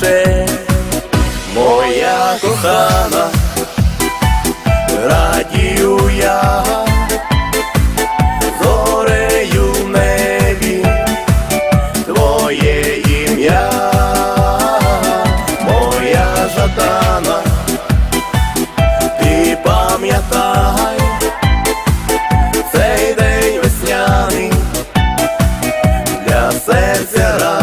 душе, моя кохана, радію я зорею в небі, твоє ім'я, моя жадана, ти пам'ятай цей день весняний. Для серця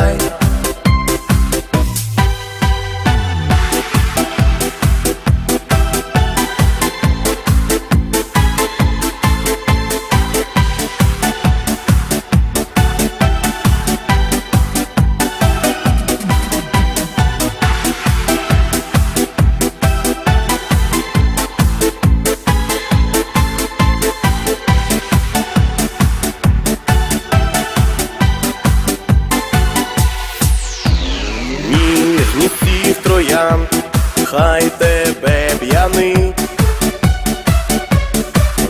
всіх хай тебе п'янить,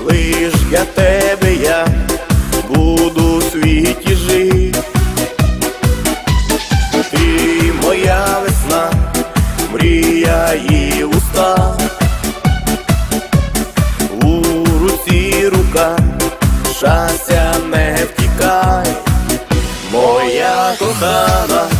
лиш для тебе я буду в світі жить. Ти моя весна, мрія і уста, у руці рука, щастя не втікай, моя кохана